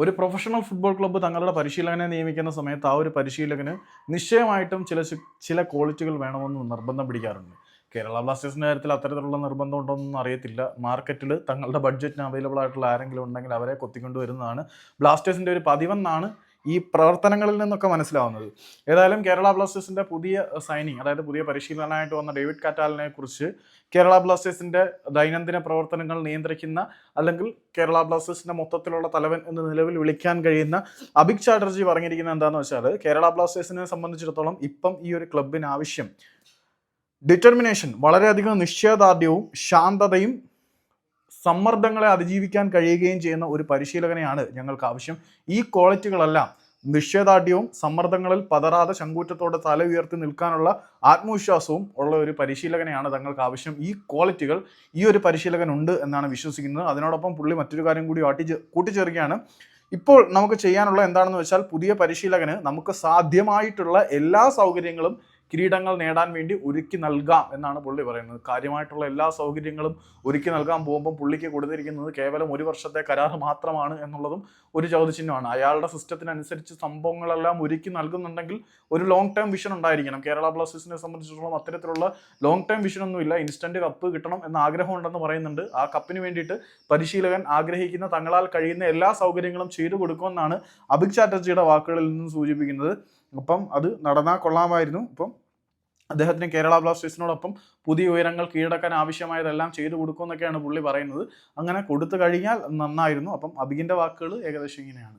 ഒരു professional football club തങ്ങളുടെ പരിശീലകനെ നിയമിക്കുന്ന സമയത്ത് ആ ഒരു പരിശീലകന് നിശ്ചയമായിട്ടും ചില ചില ക്വാളിറ്റികൾ വേണമെന്ന് നിർബന്ധം പിടിക്കാറുണ്ട്. കേരള ബ്ലാസ്റ്റേഴ്സിന്റെ കാര്യത്തിൽ അത്തരത്തിലുള്ള നിർബന്ധം ഉണ്ടോയെന്നൊന്നും അറിയത്തില്ല. മാർക്കറ്റിൽ തങ്ങളുടെ ബഡ്ജറ്റിന് അവൈലബിൾ ആയിട്ടുള്ള ആരെങ്കിലും ഉണ്ടെങ്കിൽ അവരെ കൊത്തിക്കൊണ്ടുവരുന്നതാണ്. ബ്ലാസ്റ്റേഴ്സിന്റെ ഒരു പതിവെന്നാണ് ഈ പ്രവർത്തനങ്ങളിൽ നിന്നൊക്കെ മനസ്സിലാവുന്നത്. ഏതായാലും കേരള ബ്ലാസ്റ്റേഴ്സിന്റെ പുതിയ സൈനിങ് അതായത് പുതിയ പരിശീലനമായിട്ട് വന്ന ഡേവിഡ് കാറ്റാലിനെ കുറിച്ച് കേരള ബ്ലാസ്റ്റേഴ്സിന്റെ ദൈനംദിന പ്രവർത്തനങ്ങൾ നിയന്ത്രിക്കുന്ന അല്ലെങ്കിൽ കേരള ബ്ലാസ്റ്റേഴ്സിന്റെ മൊത്തത്തിലുള്ള തലവൻ എന്ന നിലവിൽ വിളിക്കാൻ കഴിയുന്ന അഭിക് ചാറ്റർജി പറഞ്ഞിരിക്കുന്നത് എന്താണെന്ന് വെച്ചാൽ കേരള ബ്ലാസ്റ്റേഴ്സിനെ സംബന്ധിച്ചിടത്തോളം ഇപ്പം ഈ ഒരു ക്ലബിന് ആവശ്യം ഡിറ്റർമിനേഷൻ വളരെയധികം നിശ്ചയദാർഢ്യവും ശാന്തതയും സമ്മർദ്ദങ്ങളെ അതിജീവിക്കാൻ കഴിയുകയും ചെയ്യുന്ന ഒരു പരിശീലകനെയാണ് ഞങ്ങൾക്ക് ആവശ്യം. ഈ ക്വാളിറ്റികളെല്ലാം നിശ്ചയദാർഢ്യവും സമ്മർദ്ദങ്ങളിൽ പതറാതെ ശങ്കൂറ്റത്തോടെ തല ഉയർത്തി നിൽക്കാനുള്ള ആത്മവിശ്വാസവും ഉള്ള ഒരു പരിശീലകനെയാണ് തങ്ങൾക്ക് ആവശ്യം. ഈ ക്വാളിറ്റികൾ ഈ ഒരു പരിശീലകൻ ഉണ്ട് എന്നാണ് വിശ്വസിക്കുന്നത്. അതിനോടൊപ്പം പുള്ളി മറ്റൊരു കാര്യം കൂടി ആട്ടി കൂട്ടിച്ചേർക്കുകയാണ്. ഇപ്പോൾ നമുക്ക് ചെയ്യാനുള്ള എന്താണെന്ന് വെച്ചാൽ പുതിയ പരിശീലകന് നമുക്ക് സാധ്യമായിട്ടുള്ള എല്ലാ സൗകര്യങ്ങളും കിരീടങ്ങൾ നേടാൻ വേണ്ടി ഒരുക്കി നൽകാം എന്നാണ് പുള്ളി പറയുന്നത്. കാര്യമായിട്ടുള്ള എല്ലാ സൗകര്യങ്ങളും ഒരുക്കി നൽകാൻ പോകുമ്പോൾ പുള്ളിക്ക് കൊടുത്തിരിക്കുന്നത് കേവലം ഒരു വർഷത്തെ കരാർ മാത്രമാണ് എന്നുള്ളതും ഒരു ചോദ്യചിഹ്നമാണ്. അയാളുടെ സിസ്റ്റത്തിനനുസരിച്ച് സംഭവങ്ങളെല്ലാം ഒരുക്കി നൽകുന്നുണ്ടെങ്കിൽ ഒരു ലോങ് ടേം വിഷൻ ഉണ്ടായിരിക്കണം. കേരള ബ്ലാസ്റ്റേഴ്സിനെ സംബന്ധിച്ചിടത്തോളം അത്തരത്തിലുള്ള ലോങ് ടേം വിഷൻ ഒന്നുമില്ല ഇൻസ്റ്റന്റ് കപ്പ് കിട്ടണം എന്ന ആഗ്രഹം ഉണ്ടെന്ന് പറയുന്നുണ്ട്. ആ കപ്പിന് വേണ്ടിയിട്ട് പരിശീലകൻ ആഗ്രഹിക്കുന്ന തങ്ങളാൽ കഴിയുന്ന എല്ലാ സൗകര്യങ്ങളും ചെയ്തു കൊടുക്കുമെന്നാണ് അഭിക് ചാറ്റർജിയുടെ വാക്കുകളിൽ നിന്ന് സൂചിപ്പിക്കുന്നത്. അപ്പം അത് നടന്നാൽ കൊള്ളാമായിരുന്നു. അപ്പം അദ്ദേഹത്തിന് കേരള ബ്ലാസ്റ്റേഴ്സിനോടൊപ്പം പുതിയ ഉയരങ്ങൾ കീഴടക്കാൻ ആവശ്യമായതെല്ലാം ചെയ്തു കൊടുക്കുമെന്നൊക്കെയാണ് പുള്ളി പറയുന്നത്. അങ്ങനെ കൊടുത്തു കഴിഞ്ഞാൽ നന്നായിരുന്നു. അപ്പം അബികിന്റെ വാക്കുകൾ ഏകദേശം ഇങ്ങനെയാണ്.